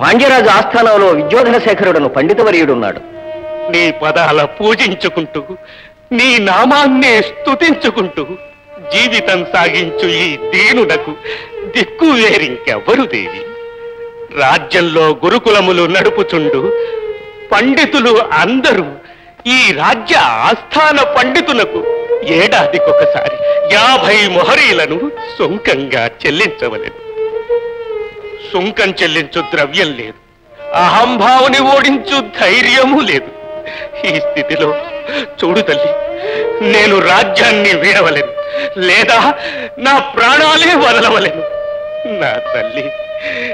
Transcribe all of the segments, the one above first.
పాండ్యరాజు ఆస్థానంలో విద్యోధన శేఖరుడను పండితవర్యుడున్నాడు. నీ పదాల పూజించుకుంటూ నీ నామాన్నే స్తుతించుకుంటూ జీవితం సాగించు ఈ దీనునకు దిక్కు వేరింకెవ్వరు దేవి? రాజ్యంలో గురుకులములు నడుపుచుండు పండితులు అందరూ ఈ రాజ్య ఆస్థాన పండితులకు ఏడాదికొకసారి యాభై మొహరీలను సొంకంగా చెల్లించవలేదు సుంకం చెల్లించు ద్రవ్యం లేదు. అహంభావుని ఓడించు ధైర్యము లేదు. ఈ స్థితిలో చూడు తల్లి నేను రాజ్యాన్ని వీడవలేను లేదా నా ప్రాణాలే వదలవలేను. నా తల్లి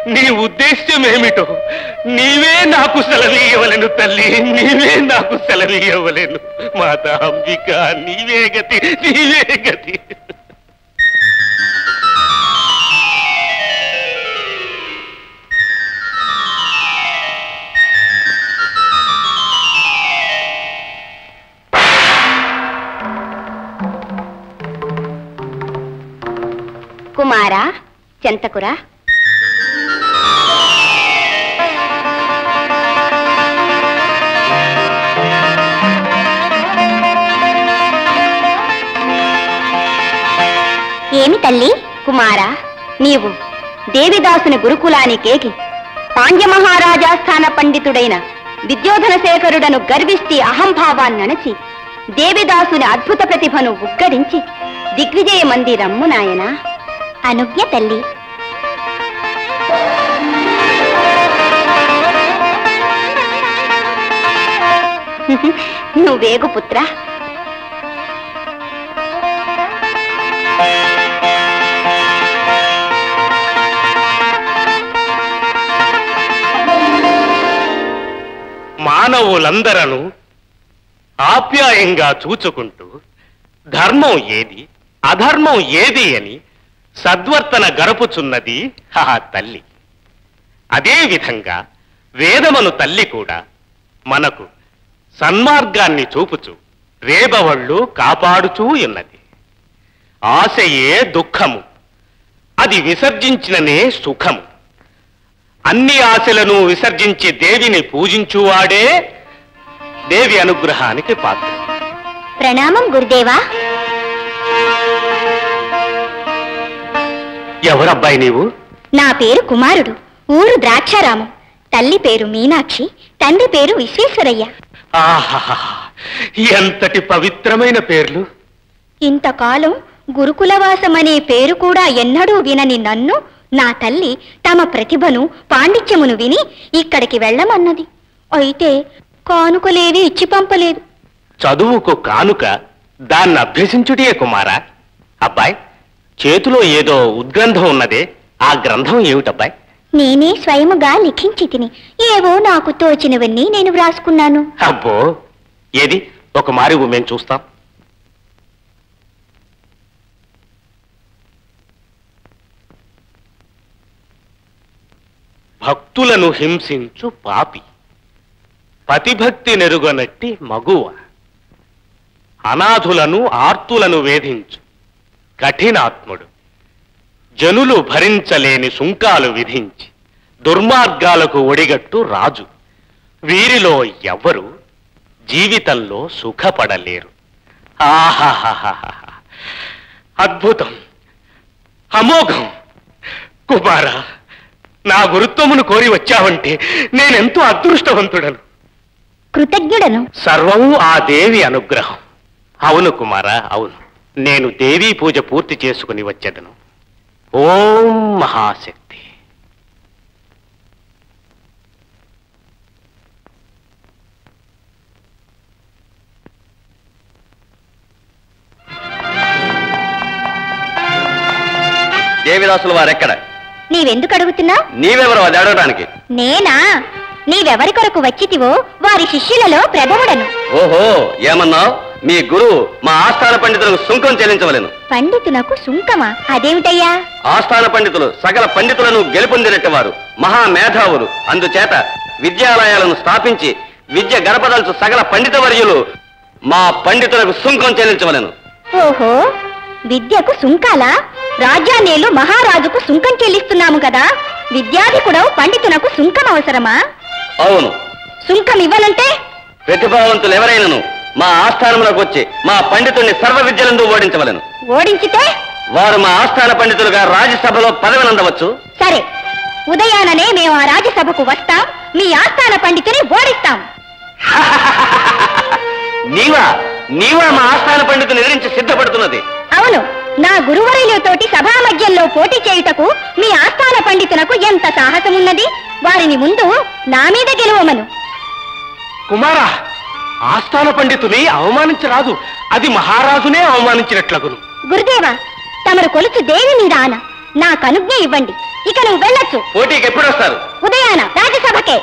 నీ ఉద్దేశ్యం ఏమిటో నీవే నాకు సెలవీయవలెను తల్లి నీవే నాకు సెలవీయవలేను. మాతా అంబిక నీవే గతి నీవే గతి. కుమారా చెంతకురా. ఏమి తల్లి కుమారా నీవు దేవిదాసుని గురుకులానికేకి పాండ్యమహారాజాస్థాన పండితుడైన విద్యోధన శేఖరుడను గర్విష్టి అహంభావాన్నణచి దేవిదాసుని అద్భుత ప్రతిభను ఉగ్గరించి దిగ్విజయ మంది రమ్ము నాయనా. అనుజ్ఞ తల్లి. నువ్వేగు పుత్ర. మానవులందరను ఆప్యాయంగా చూచుకుంటూ ధర్మం ఏది అధర్మం ఏది అని సద్వర్తన గరపుచున్నది ఆ తల్లి. అదేవిధంగా వేదమను తల్లి కూడా మనకు సన్మార్గాన్ని చూపుచు రేబవళ్ళు కాపాడుచూ ఉన్నది. ఆశయే దుఃఖము అది విసర్జించిననే సుఖము. అన్ని ఆశలను విసర్జించి దేవిని పూజించువాడే దేవి అనుగ్రహానికి పాత్ర. ప్రణామం గురుదేవా. ఎవరబ్బాయి నీవు? నా పేరు కుమారుడు. ఊరు ద్రాక్షారామం. తల్లి పేరు మీనాక్షి తండ్రి పేరు విశ్వేశ్వరయ్య. ఆహాహా ఎంతటి పవిత్రమైన పేర్లు. ఇంతకాలం గురుకులవాసమనే పేరు కూడా ఎన్నడూ వినని నన్ను నా తల్లి తమ ప్రతిభను పాండిత్యమును విని ఇక్కడికి వెళ్ళమన్నది. అయితే కానుకలేవి ఇచ్చి పంపలేదు. చదువుకు కానుక దాన్ని అభ్యసించుటే కుమారా? అబ్బాయి చేతిలో ఏదో ఉద్గ్రంథం ఉన్నదే ఆ గ్రంథం ఏమిటబ్బాయి? నేనే స్వయముగా లిఖించి తిని ఏవో నాకు తోచినవన్నీ నేను వ్రాసుకున్నాను. అబ్బో ఏది? ఒక మారి మేము చూస్తాం. భక్తులను హింసించు పాపి పతిభక్తి నెరుగనట్టి మగువ అనాథులను ఆర్తులను వేధించు. కఠినాత్ముడు. జనులు భరించలేని సుంకాలు విధించి దుర్మార్గాలకు ఒడిగట్టు రాజు. వీరిలో ఎవ్వరు జీవితంలో సుఖపడలేరు. అద్భుతం. అమోఘం. కుమార నా గురుత్వమును కోరి వచ్చావంటే నేనెంతో అదృష్టవంతుడను. కృతజ్ఞుడను. సర్వము ఆ దేవి అనుగ్రహం. అవును కుమార అవును. నేను దేవీ పూజ పూర్తి చేసుకుని వచ్చేదను. ఓం మహాశక్తి. దేవిదాసుల వారెక్కడ? నీవెందుకు అడుగుతున్నావు నీవెవరు అది అడగడానికి నేనా? నీవెవరి కొరకు వచ్చితివో వారి శిష్యులలో ప్రథముడను. ఓహో ఏమన్నావు? మీ గురువు మా ఆస్థాన పండితులకు సుంకం చెల్లించవలెను. పండితునకు సుంకమా? అదేమిటయ్యా? ఆస్థాన పండితులు సకల పండితులను గెలుపొందినట్టు వారు మహామేధావులు అందుచేత విద్యాలయాలను స్థాపించి విద్య గడపదలుచు సకల పండిత వర్యులు మా పండితులకు సుంకం చెల్లించవలెను. ఓహో విద్యకు సుంకాలా? రాజ్యాన్నేలు మహారాజుకు సుంకం చెల్లిస్తున్నాము కదా? విద్యాధికుడవు పండితునకు సుంకం అవసరమా? అవును. సుంకం ఇవ్వనంటే? ప్రతిభావంతులు ఎవరైనను? మా ఆస్థానములకు వచ్చి మా పండితుల్ని సర్వ విద్యలందు ఓడించవలను. ఓడించితే? వారు మా ఆస్థాన పండితులుగా రాజ్యసభలో పదవినందవచ్చు. సరే. ఉదయాననే మేము ఆ రాజ్యసభకు వస్తాం మీ ఆస్థాన పండితుని ఓడిస్తాం. నీవా నీవా మా ఆస్థాన పండితుని ఎదిరించి సిద్ధపడుతున్నది. అవును నా గురువరులతోటి సభా మధ్యంలో పోటీ చేయుటకు మీ ఆస్థాన పండితునకు ఎంత సాహసమున్నది? వారిని ముందు నా మీద గెలువమను. కుమారా ఆస్థాన పండితుని అవమానించరాదు. అది మహారాజునే అవమానించినట్లగును. గురుదేవా తమరు కొలుచు దేవి మీద ఆన? నాకు అనుజ్ఞ ఇవ్వండి. ఇక నువ్వు వెళ్ళొచ్చు. పోటీకి ఎప్పుడు వస్తారు? ఉదయాన రాజ్యసభకే.